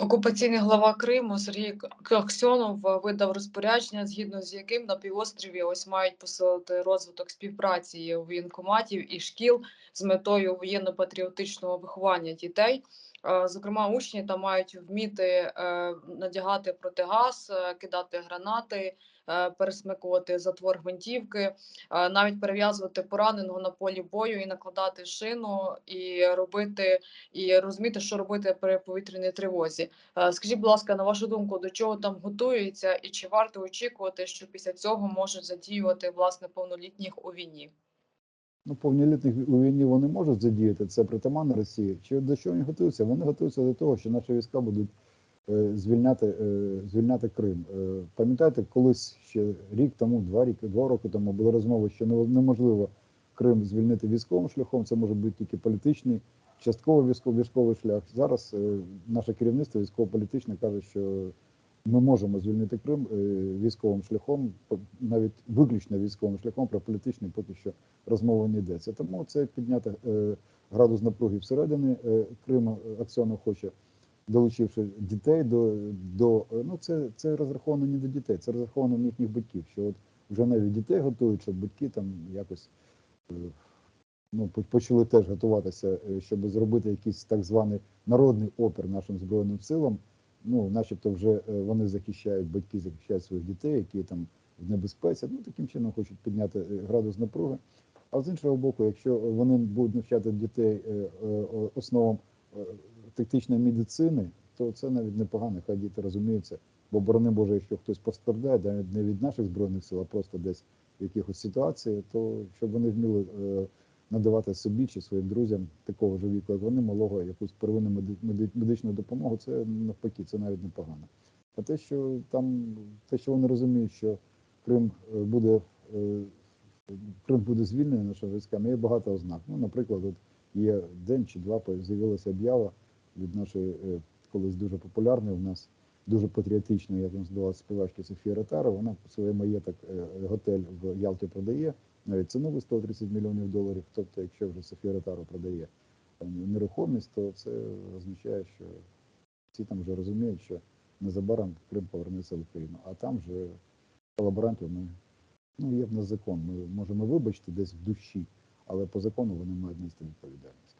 Окупаційний глава Криму Сергій Коксьонов видав розпорядження, згідно з яким на півострові ось мають посилити розвиток співпраці воєнкоматів і шкіл з метою воєнно-патріотичного виховання дітей. Е, Зокрема, учні там мають вміти е, надягати протигаз, е, кидати гранати, пересмикувати затвор гвинтівки, навіть перев'язувати пораненого на полі бою і накладати шину, і робити і розуміти, що робити при повітряній тривозі. Скажіть, будь ласка, на вашу думку, до чого там готується, і чи варто очікувати, що після цього можуть задіювати власне повнолітніх у війні? Ну, повнолітніх у війні вони можуть задіяти, це притаманно Росії. Чи до чого вони готуються? Вони готуються до того, що наші війська будуть е, звільняти, е, звільняти Крим. Е, пам'ятаєте, колись ще рік тому, два роки, два роки тому були розмови, що неможливо Крим звільнити військовим шляхом, це може бути тільки політичний, частково військовий, військовий шлях. Зараз е, наше керівництво військово-політичне каже, що ми можемо звільнити Крим е, військовим шляхом, навіть виключно військовим шляхом, про політичний поки що розмови не йдеться. Тому це підняти е, градус напруги всередині е, Криму. Аксьонов хоче, долучивши дітей до, до ну це, це розраховано не до дітей, це розраховано на їхніх батьків. Що от вже навіть дітей готують, щоб батьки там якось ну, почали теж готуватися, щоб зробити якийсь так званий народний опір нашим збройним силам. Ну, начебто, вже е, вони захищають, батьки захищають своїх дітей, які там в небезпеці. Ну таким чином хочуть підняти е, градус напруги. А з іншого боку, якщо вони будуть навчати дітей е, основам тактичної медицини, то це навіть непогано, хай діти розуміються. Бо борони Боже, якщо хтось постраждає, навіть не від наших збройних сил, а просто десь в якихось ситуаціях, то щоб вони вміли надавати собі чи своїм друзям такого ж віку, як вони, малого якусь первинну меди- меди- медичну допомогу, це навпаки, це навіть непогано. А те, що там, те, що вони розуміють, що Крим е, буде е, Крим буде звільнений нашими військами, є багато ознак. Ну, наприклад, от є день чи два з'явилася об'ява від нашої е, колись дуже популярної у нас дуже патріотичної, як він здавалося, співачки Софії Ротаро. Вона своє маєток е, готель в Ялті продає. Навіть ціну ви 130 мільйонів доларів. Тобто, якщо вже Софія Ротаро продає нерухомість, то це означає, що всі там вже розуміють, що незабаром Крим повернеться в Україну. А там вже колаборанти вони Ну, є в нас закон. Ми можемо вибачити десь в душі, але по закону вони мають нести відповідальність.